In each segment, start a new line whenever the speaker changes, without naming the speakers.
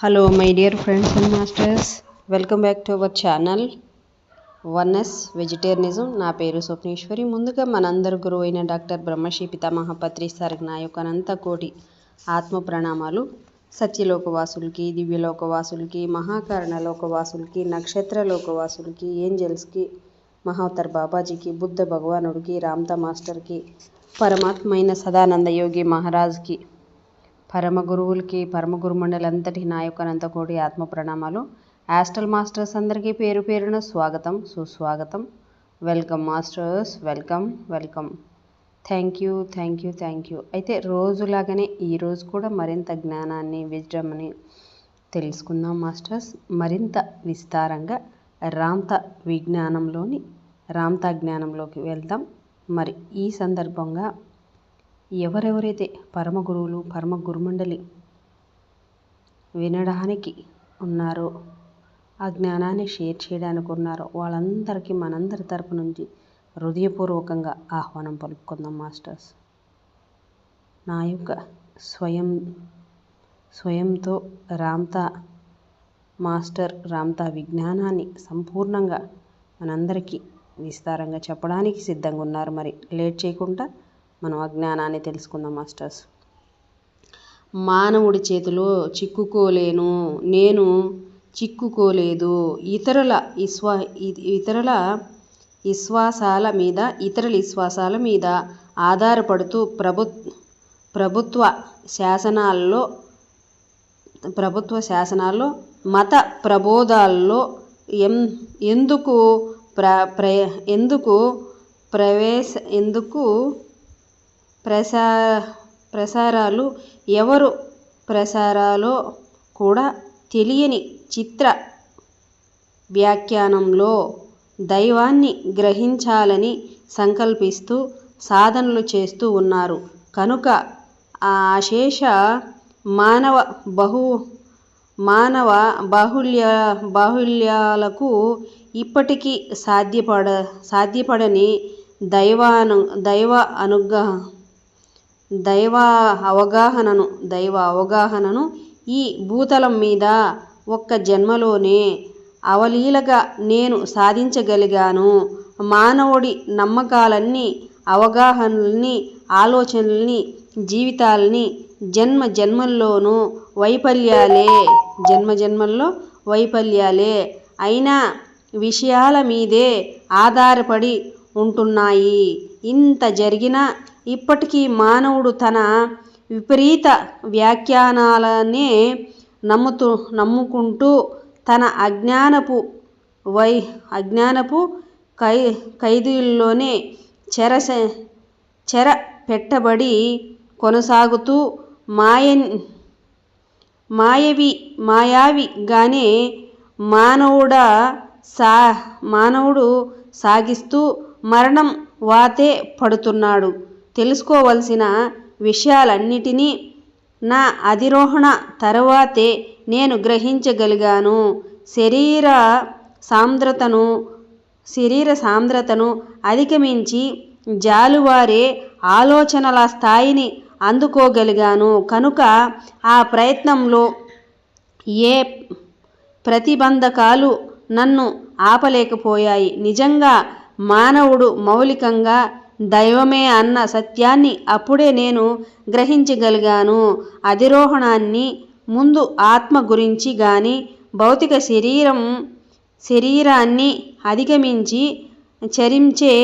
Hello my dear friends and masters welcome back to our channel one S vegetarianism నా పేరు స్వప్నేశ్వరి. ముందుగా మనందరి గురువు అయిన డాక్టర్ బ్రహ్మశ్రీ పితామహ పత్రి సార్ నా యొక్క అనంత కోటి ఆత్మ ప్రణామాలు. సత్యలోకవాసులకి దివ్యలోకవాసులకి మహాకారణ లోకవాసులకి నక్షత్ర లోకవాసులకి ఏంజల్స్కి మహావతర్ బాబాజీకి బుద్ధ భగవానుడికి రామ్తా మాస్టర్కి పరమాత్మైన సదానంద యోగి మహారాజ్కి పరమ గురువులకి పరమ గురుమండలంతటి నాయకునంతా యొక్క ఆత్మ ప్రణామాలు. యాస్టల్ మాస్టర్స్ అందరికీ పేరు పేరున స్వాగతం సుస్వాగతం. Welcome masters welcome welcome thank you thank you thank you అయితే రోజులాగానే ఈరోజు కూడా మరింత జ్ఞానాన్ని విజ్డమ్ని తెలుసుకుందాం మాస్టర్స్ మరింత విస్తారంగా రాంత విజ్ఞానంలోని రామ్తా జ్ఞానంలోకి వెళ్దాం. మరి ఈ సందర్భంగా ఎవరెవరైతే పరమ గురువులు పరమ గురుమండలి వినడానికి ఉన్నారో ఆ జ్ఞానాన్ని షేర్ చేయడానికి ఉన్నారో వాళ్ళందరికీ మనందరి తరపు నుంచి హృదయపూర్వకంగా ఆహ్వానం పలుకుందాం మాస్టర్స్. నా యొక్క స్వయం స్వయంతో రామ్తా మాస్టర్ రామ్తా విజ్ఞానాన్ని సంపూర్ణంగా మనందరికీ విస్తారంగా చెప్పడానికి సిద్ధంగా ఉన్నారు. మరి లేట్ చేయకుండా మనం అజ్ఞానాన్ని తెలుసుకుందాం మాస్టర్స్. మానవుడి చేతిలో చిక్కుకోలేను నేను చిక్కుకోలేదు. ఇతరుల విశ్వా ఇతరుల విశ్వాసాల మీద ఇతరుల విశ్వాసాల మీద ఆధారపడుతూ ప్రభు ప్రభుత్వ శాసనాల్లో ప్రభుత్వ శాసనాల్లో మత ప్రబోధాల్లో ఎం ఎందుకు ప్ర ప్ర ఎందుకు ప్రవేశ ఎందుకు ప్రసా ప్రసారాలు ఎవరు ప్రసారాలో కూడా తెలియని చిత్ర వ్యాఖ్యానంలో దైవాన్ని గ్రహించాలని సంకల్పిస్తూ సాధనలు చేస్తూ ఉన్నారు. కనుక ఆ అశేష మానవ బహు మానవ బాహుల్య బాహుల్యాలకు ఇప్పటికీ సాధ్యపడ సాధ్యపడని దైవాను దైవ అనుగ్రహ దైవ అవగాహనను దైవ అవగాహనను ఈ భూతలం మీద ఒక్క జన్మలోనే అవలీలగా నేను సాధించగలిగాను. మానవుడి నమ్మకాలన్నీ అవగాహనల్ని ఆలోచనల్ని జీవితాల్ని జన్మ జన్మల్లోనూ వైఫల్యాలే జన్మ జన్మల్లో వైఫల్యాలే అయినా విషయాల మీదే ఆధారపడి ఉంటున్నాయి. ఇంత జరిగినా ఇప్పటికీ మానవుడు తన విపరీత వ్యాఖ్యానాలనే నమ్ముతూ నమ్ముకుంటూ తన అజ్ఞానపు వై అజ్ఞానపు కై ఖైదీల్లోనే చెర చెర పెట్టబడి కొనసాగుతూ మాయ మాయవి మాయావిగానే మానవుడ సా మానవుడు సాగిస్తూ మరణం వాతే పడుతున్నాడు. తెలుసుకోవలసిన విషయాలన్నిటినీ నా అధిరోహణ తరువాతే నేను గ్రహించగలిగాను. శరీర సాంద్రతను శరీర సాంద్రతను అధిగమించి జాలువారే ఆలోచనల స్థాయిని అందుకోగలిగాను. కనుక ఆ ప్రయత్నంలో ఏ ప్రతిబంధకాలు నన్ను ఆపలేకపోయాయి. నిజంగా మానవుడు మౌలికంగా దైవమే అన్న సత్యాన్ని అప్పుడే నేను గ్రహించగలిగాను. అధిరోహణాన్ని ముందు ఆత్మ గురించి గాని భౌతిక శరీరం శరీరాన్ని అధిగమించి చరించే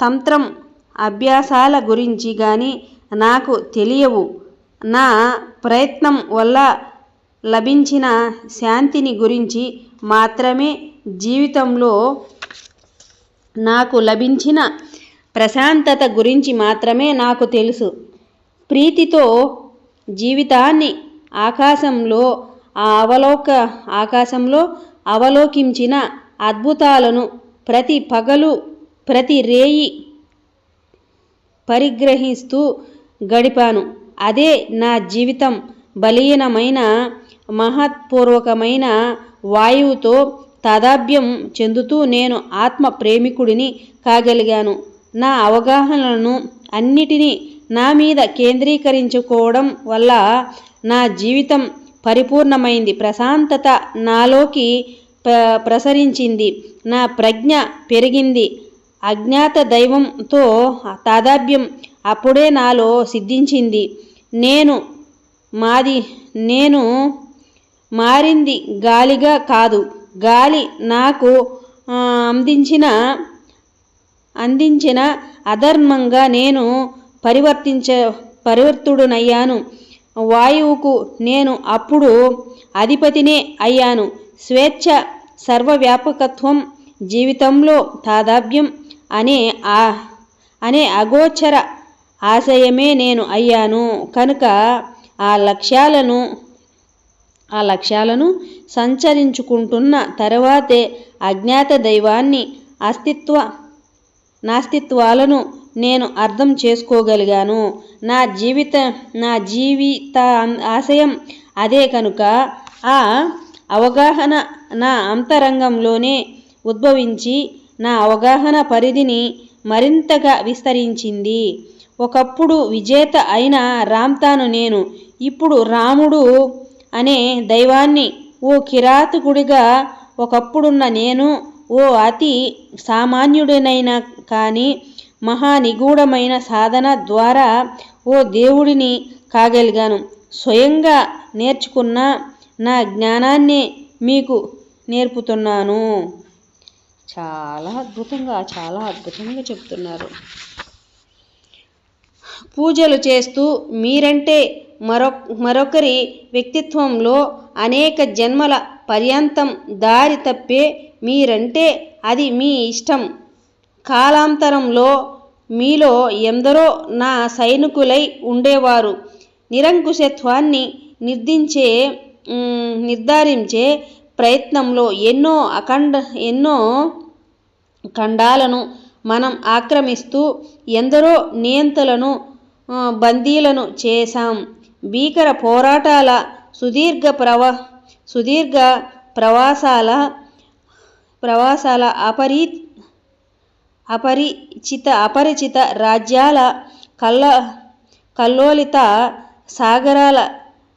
తంత్రం అభ్యాసాల గురించి గాని నాకు తెలియవు. నా ప్రయత్నం వల్ల లభించిన శాంతిని గురించి మాత్రమే జీవితంలో నాకు లభించిన ప్రశాంతత గురించి మాత్రమే నాకు తెలుసు. ప్రీతితో జీవితాన్ని ఆకాశంలో ఆ అవలోక ఆకాశంలో అవలోకించిన అద్భుతాలను ప్రతి పగలు ప్రతి రేయి పరిగ్రహిస్తూ గడిపాను. అదే నా జీవితం బలీనమైన మహత్పూర్వకమైన వాయువుతో తాదాభ్యం చెందుతూ నేను ఆత్మ ప్రేమికుడిని కాగలిగాను. నా అవగాహనలను అన్నిటినీ నా మీద కేంద్రీకరించుకోవడం వల్ల నా జీవితం పరిపూర్ణమైంది. ప్రశాంతత నాలోకి ప్రసరించింది. నా ప్రజ్ఞ పెరిగింది. అజ్ఞాత దైవంతో తాదాభ్యం అప్పుడే నాలో సిద్ధించింది. నేను మాది నేను మారింది గాలిగా కాదు. గాలి నాకు అందించిన అందించిన అధర్మంగా నేను పరివర్తించ పరివర్తుడునయ్యాను. వాయువుకు నేను అప్పుడు అధిపతినే అయ్యాను. స్వేచ్ఛ సర్వవ్యాపకత్వం జీవితంలో తాదాభ్యం అనే ఆ అనే అగోచర ఆశయమే నేను అయ్యాను. కనుక ఆ లక్ష్యాలను ఆ లక్ష్యాలను సంచరించుకుంటున్న తర్వాతే అజ్ఞాత దైవాన్ని అస్తిత్వ నాస్తిత్వాలను నేను అర్థం చేసుకోగలిగాను. నా జీవిత నా జీవిత ఆశయం అదే కనుక ఆ అవగాహన నా అంతరంగంలోనే ఉద్భవించి నా అవగాహన పరిధిని మరింతగా విస్తరించింది. ఒకప్పుడు విజేత అయిన రామ్తాను నేను ఇప్పుడు రాముడు అనే దైవాన్ని ఓ కిరాతకుడిగా ఒకప్పుడున్న నేను ఓ అతి సామాన్యుడినైనా కానీ మహానిగూఢమైన సాధన ద్వారా ఓ దేవుడిని కాగలిగాను. స్వయంగా నేర్చుకున్న నా జ్ఞానాన్ని మీకు నేర్పుతున్నాను. చాలా అద్భుతంగా చాలా అద్భుతంగా చెప్తున్నారు. పూజలు చేస్తూ మీరంటే మరొ మరొకరి వ్యక్తిత్వంలో అనేక జన్మల పర్యంతం దారి తప్పే మీరంటే అది మీ ఇష్టం. కాలాంతరంలో మీలో ఎందరో నా సైనికులై ఉండేవారు. నిరంకుశత్వాన్ని నిర్దించే నిర్ధారించే ప్రయత్నంలో ఎన్నో అఖండ ఎన్నో ఖండాలను మనం ఆక్రమిస్తూ ఎందరో నియంతలను బందీలను చేశాం. భీకర పోరాటాల సుదీర్ఘ ప్రవా సుదీర్ఘ ప్రవాసాల ప్రవాసాల అపరి అపరిచిత అపరిచిత రాజ్యాల కల్ల కల్లోలిత సాగరాల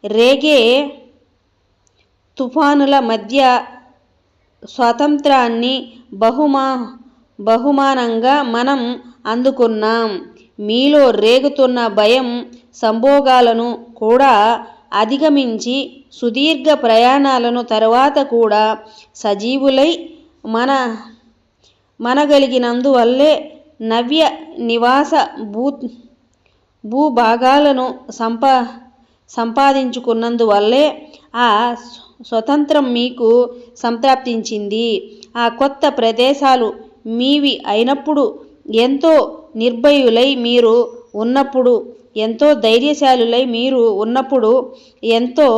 రేగే తుఫానుల మధ్య స్వాతంత్రాన్ని బహుమా బహుమానంగా మనం అందుకున్నాం. మీలో రేగుతున్న భయం సంభోగాలను కూడా అధిగమించి సుదీర్ఘ ప్రయాణాలను తర్వాత కూడా సజీవులై మన మనగలిగినందువల్లే నవ్య నివాస భూ భూభాగాలను సంపా సంపాదించుకున్నందువల్లే ఆ స్వతంత్రం మీకు సంప్రాప్తించింది. ఆ కొత్త ప్రదేశాలు మీవి అయినప్పుడు ఎంతో నిర్భయులై మీరు ఉన్నప్పుడు ఎంతో ధైర్యశాలులై మీరు ఉన్నప్పుడు ఎంతో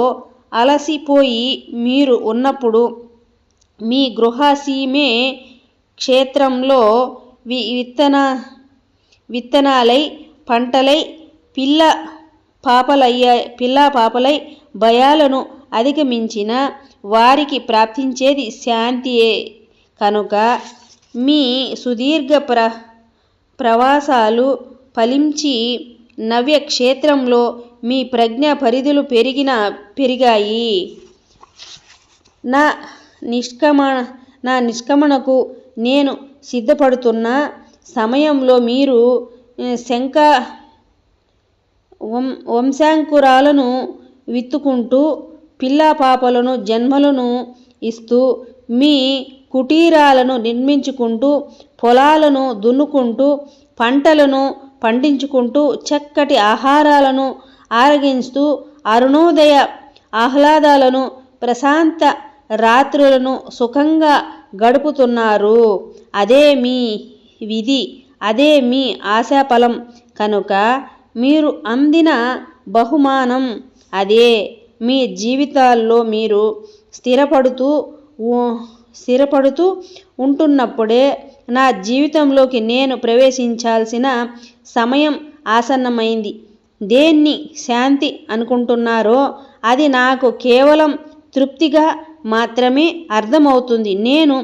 అలసిపోయి మీరు ఉన్నప్పుడు మీ గృహసీమే క్షేత్రంలో వి విత్తన విత్తనాలై పంటలై పిల్ల పాపలయ్యా పిల్ల పాపలై భయాలను అధిగమించిన వారికి ప్రాప్తించేది శాంతియే. కనుక మీ సుదీర్ఘ ప్ర ప్రవాసాలు ఫలించి నవ్య క్షేత్రంలో మీ ప్రజ్ఞ పరిధులు పెరిగిన పెరిగాయి. నా నిష్కమణ నా నిష్కమణకు నేను సిద్ధపడుతున్న సమయంలో మీరు శంక వం వంశాంకురాలను విత్తుకుంటూ పిల్ల పాపలను జన్మలను ఇస్తూ మీ కుటీరాలను నిర్మించుకుంటూ పొలాలను దున్నుకుంటూ పంటలను పండించుకుంటూ చక్కటి ఆహారాలను ఆరగిస్తూ అరుణోదయ ఆహ్లాదాలను ప్రశాంత రాత్రులను సుఖంగా గడుపుతున్నారు. అదే మీ విధి అదే మీ ఆశాఫలం. కనుక మీరు అందిన బహుమానం అదే. మీ జీవితాల్లో మీరు స్థిరపడుతూ స్థిరపడుతూ ఉంటున్నప్పుడే నా జీవితంలోకి నేను ప్రవేశించాల్సిన సమయం ఆసన్నమైంది. దేన్ని శాంతి అనుకుంటున్నారో అది నాకు కేవలం తృప్తిగా మాత్రమే అర్థమవుతుంది. నేను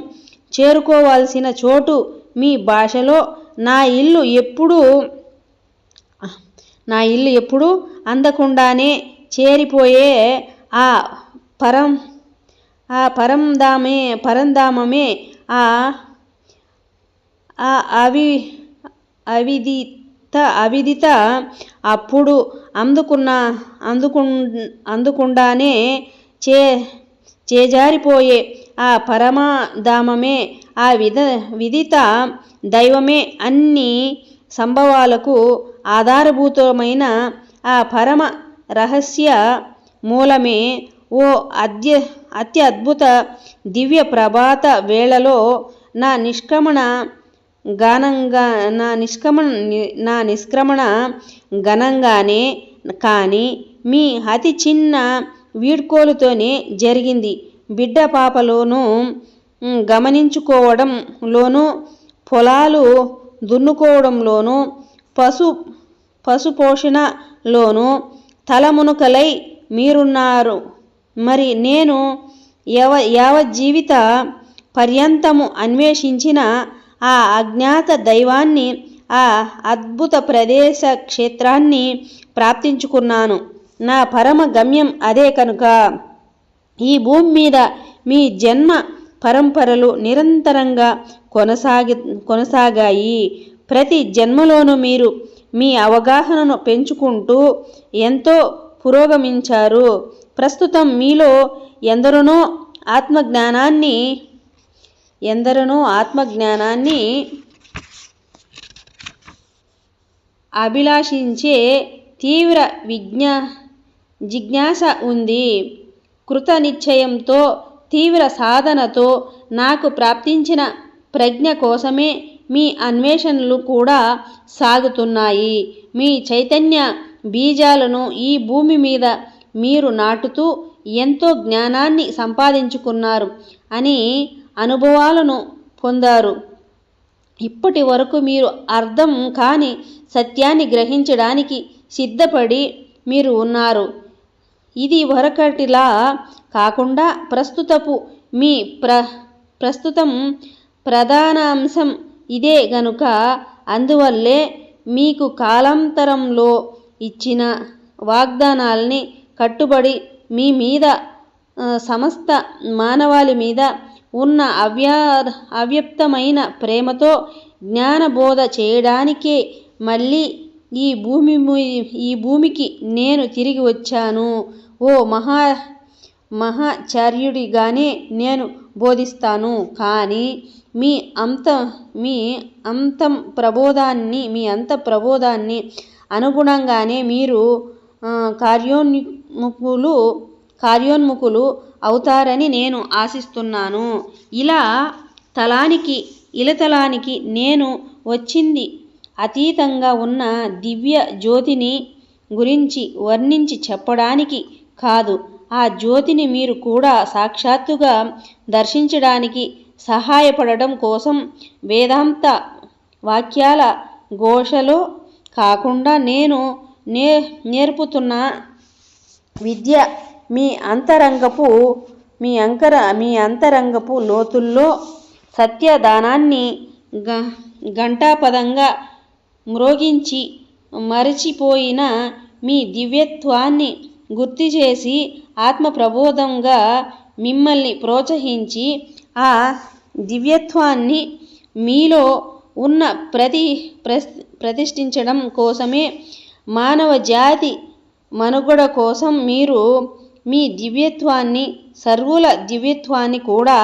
చేరుకోవాల్సిన చోటు మీ భాషలో నా ఇల్లు ఎప్పుడూ నా ఇల్లు ఎప్పుడూ అందకుండానే చేరిపోయే ఆ పరం ఆ పరంధామే పరంధామమే ఆ ఆ అవి అవిదిత అవిదిత అప్పుడు అందుకున్న అందుకు అందుకుండానే చే చేజారిపోయే ఆ పరమధామమే ఆ విధ విదిత దైవమే అన్ని సంభవాలకు ఆధారభూతమైన ఆ పరమ రహస్య మూలమే ఓ అద్య అత్యద్భుత దివ్య ప్రభాత వేళలో నా నిష్క్రమణ ఘనంగా నా నిష్క్రమణ నా నిష్క్రమణ ఘనంగానే కానీ మీ అతి చిన్న వీడ్కోలుతోనే జరిగింది. బిడ్డ పాపలోనూ గమనించుకోవడంలోనూ పొలాలు దున్నుకోవడంలోనూ పశు పశుపోషణలోనూ తలమునుకలై మీరున్నారు. మరి నేను యవ యావజ్జీవిత పర్యంతము అన్వేషించిన ఆ అజ్ఞాత దైవాన్ని ఆ అద్భుత ప్రదేశ క్షేత్రాన్ని ప్రాప్తించుకున్నాను. నా పరమ గమ్యం అదే కనుక. ఈ భూమి మీద మీ జన్మ పరంపరలు నిరంతరంగా కొనసాగి కొనసాగాయి. ప్రతి జన్మలోనూ మీరు మీ అవగాహనను పెంచుకుంటూ ఎంతో పురోగమించారు. ప్రస్తుతం మీలో ఎందరినో ఆత్మజ్ఞానాన్ని ఎందరనో ఆత్మజ్ఞానాన్ని అభిలాషించే తీవ్ర విజ్ఞా జిజ్ఞాస ఉంది. కృత నిశ్చయంతో తీవ్ర సాధనతో నాకు ప్రాప్తించిన ప్రజ్ఞ కోసమే మీ అన్వేషణలు కూడా సాగుతున్నాయి. మీ చైతన్య బీజాలను ఈ భూమి మీద మీరు నాటుతూ ఎంతో జ్ఞానాన్ని సంపాదించుకున్నారు అని అనుభవాలను పొందారు. ఇప్పటి వరకు మీరు అర్థం కాని సత్యాన్ని గ్రహించడానికి సిద్ధపడి మీరు ఉన్నారు. ఇది వరకటిలా కాకుండా ప్రస్తుతపు మీ ప్ర ప్రస్తుతం ప్రధాన అంశం ఇదే గనుక అందువల్లే మీకు కాలాంతరంలో ఇచ్చిన వాగ్దానాల్ని కట్టుబడి మీ మీద సమస్త మానవాళి మీద ఉన్న అవ్యా అవ్యక్తమైన ప్రేమతో జ్ఞానబోధ చేయడానికే మళ్ళీ ఈ భూమి ఈ భూమికి నేను తిరిగి వచ్చాను. ఓ మహా మహాచార్యుడిగానే నేను బోధిస్తాను. కానీ మీ అంత మీ అంతం ప్రబోధాన్ని మీ అంత ప్రబోధాన్ని అనుగుణంగానే మీరు కార్యోన్ముఖులు కార్యోన్ముఖులు అవుతారని నేను ఆశిస్తున్నాను. ఇలా తలానికి ఇలతలానికి నేను వచ్చింది. అతీతంగా ఉన్న దివ్య జ్యోతిని గురించి వర్ణించి చెప్పడానికి కాదు. ఆ జ్యోతిని మీరు కూడా సాక్షాత్తుగా దర్శించడానికి సహాయపడడం కోసం వేదాంత వాక్యాల ఘోషలో కాకుండా నేను నే నేర్పుతున్న విద్య మీ అంతరంగపు మీ అంకర మీ అంతరంగపు లోతుల్లో సత్యదానాన్ని గ ఘంటాపదంగా మ్రోగించి మరచిపోయిన మీ దివ్యత్వాన్ని గుర్తుచేసి ఆత్మ ప్రబోధంగా మిమ్మల్ని ప్రోత్సహించి ఆ దివ్యత్వాన్ని మీలో ఉన్న ప్రతి ప్రతిష్ఠించడం కోసమే మానవ జాతి మనుగడ కోసం మీరు మీ దివ్యత్వాన్ని సర్వుల దివ్యత్వాన్ని కూడా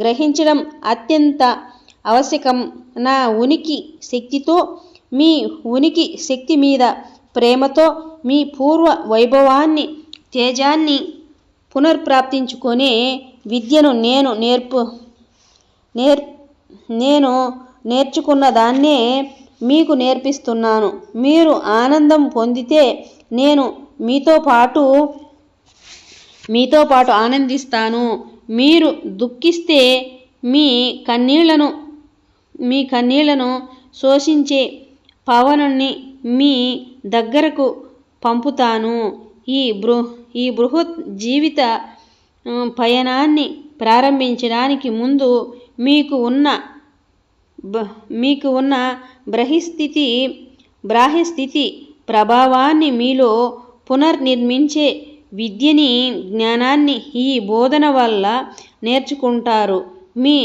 గ్రహించడం అత్యంత ఆవశ్యకం. నా ఉనికి శక్తితో మీ ఉనికి శక్తి మీద ప్రేమతో మీ పూర్వ వైభవాన్ని తేజాన్ని పునర్ప్రాప్తించుకునే విద్యను నేను నేర్పు నేర్ నేను నేర్చుకున్న దాన్నే మీకు నేర్పిస్తున్నాను. మీరు ఆనందం పొందితే నేను మీతో పాటు మీతో పాటు ఆనందిస్తాను. మీరు దుఃఖిస్తే మీ కన్నీళ్ళను మీ కన్నీళ్ళను శోషించే పవనుని మీ దగ్గరకు పంపుతాను. ఈ బృ ఈ బృహత్ జీవిత పయనాన్ని ప్రారంభించడానికి ముందు మీకు ఉన్న మీకు ఉన్న బ్రహిస్థితి బ్రాహ్యస్థితి ప్రభావాన్ని మీలో పునర్నిర్మించే విద్యని జ్ఞానాన్ని ఈ బోధన వల్ల నేర్చుకుంటారు. మీ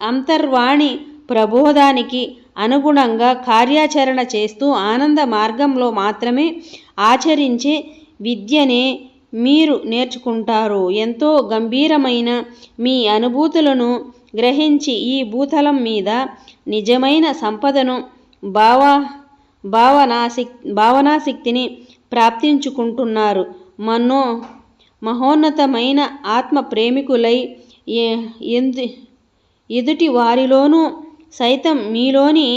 అంతర్వాణి ప్రబోధానికి అనుగుణంగా కార్యాచరణ చేస్తూ ఆనంద మార్గంలో మాత్రమే ఆచరించే విద్యనే మీరు నేర్చుకుంటారు. ఎంతో గంభీరమైన మీ అనుభూతులను గ్రహించి ఈ భూతలం మీద నిజమైన సంపదను భావ భావనాశక్ భావనాశక్తిని ప్రాప్తించుకుంటున్నారు. మనో మహోన్నతమైన ఆత్మ ప్రేమికులై ఎందు ఎదుటి వారిలోనూ సైతం మీలోని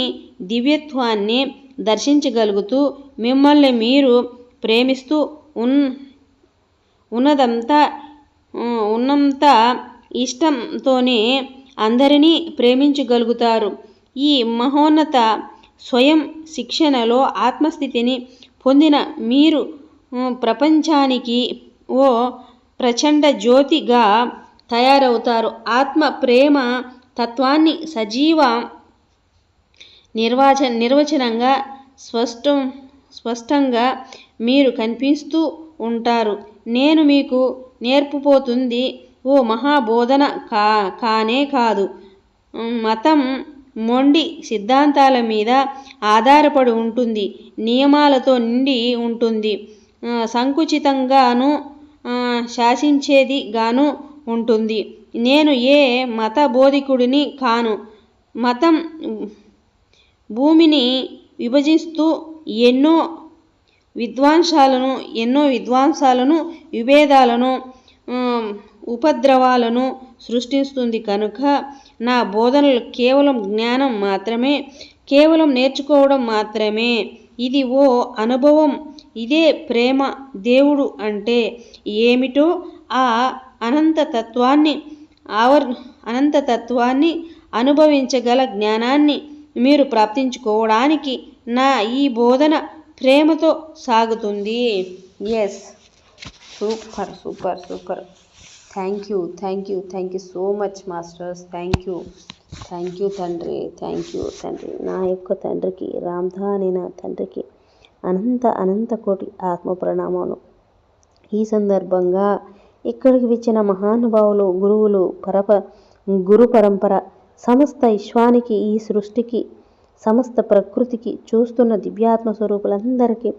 దివ్యత్వాన్ని దర్శించగలుగుతూ మిమ్మల్ని మీరు ప్రేమిస్తూ ఉన్ ఉన్నదంతా ఉన్నంత ఇష్టంతోనే అందరినీ ప్రేమించగలుగుతారు. ఈ మహోన్నత స్వయం శిక్షణలో ఆత్మస్థితిని పొందిన మీరు ప్రపంచానికి ఓ ప్రచండ జ్యోతిగా తయారవుతారు. ఆత్మ ప్రేమ తత్వాన్ని సజీవ నిర్వచ నిర్వచనంగా స్పష్టం స్పష్టంగా మీరు కనిపిస్తూ ఉంటారు. నేను మీకు నేర్పుపోతుంది ఓ మహాబోధన కా కానే కాదు. మతం మొండి సిద్ధాంతాల మీద ఆధారపడి ఉంటుంది. నియమాలతో నిండి ఉంటుంది. సంకుచితంగాను శాసించేది గాను ఉంటుంది. నేను ఏ మత బోధికుడిని కాను. మతం భూమిని విభజిస్తూ ఎన్నో విద్వాంసాలను ఎన్నో విద్వాంసాలను విభేదాలను ఉపద్రవాలను సృష్టిస్తుంది కనుక నా బోధనలు కేవలం జ్ఞానం మాత్రమే కేవలం నేర్చుకోవడం మాత్రమే. ఇది ఓ అనుభవం. ఇదే ప్రేమ దేవుడు అంటే ఏమిటో ఆ అనంత తత్వాన్ని ఆవర్ అనంత తత్వాన్ని అనుభవించగల జ్ఞానాన్ని మీరు ప్రాప్తించుకోవడానికి నా ఈ బోధన ప్రేమతో సాగుతుంది. Yes super super super thank you thank you thank you so much masters thank you thank you తండ్రి. థ్యాంక్ యూ తండ్రి. నా యొక్క తండ్రికి రామ్ధా అనే నా తండ్రికి అనంత అనంత కోటి ఆత్మ ప్రణామాలు ఈ సందర్భంగా ఇక్కడికి వచ్చిన మహానుభావులు గురువులు పరప గురు పరంపర సమస్త విశ్వానికి ఈ సృష్టికి సమస్త ప్రకృతికి చూస్తున్న దివ్యాత్మ స్వరూపులందరికీ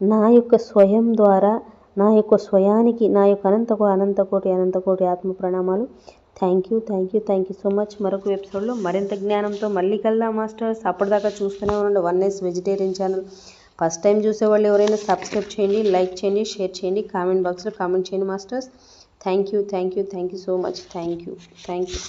నా యొక్క స్వయం ద్వారా నా యొక్క స్వయానికి నా యొక్క అనంతకో అనంతకోటి అనంతకోటి ఆత్మ ప్రణామాలు thank you thank you thank you so much. మరొక ఎపిసోడ్లో మరింత జ్ఞానంతో మళ్ళీ కల్లా మాస్టర్స్. అప్పటిదాకా చూస్తూనే ఉండండి. One S vegetarian channel. First time చూసేవాళ్ళు ఎవరైనా సబ్స్క్రైబ్ చేయండి లైక్ చేయండి షేర్ చేయండి కామెంట్ బాక్స్లో కామెంట్ చేయండి masters. Thank you thank you thank you so much. Thank you thank you.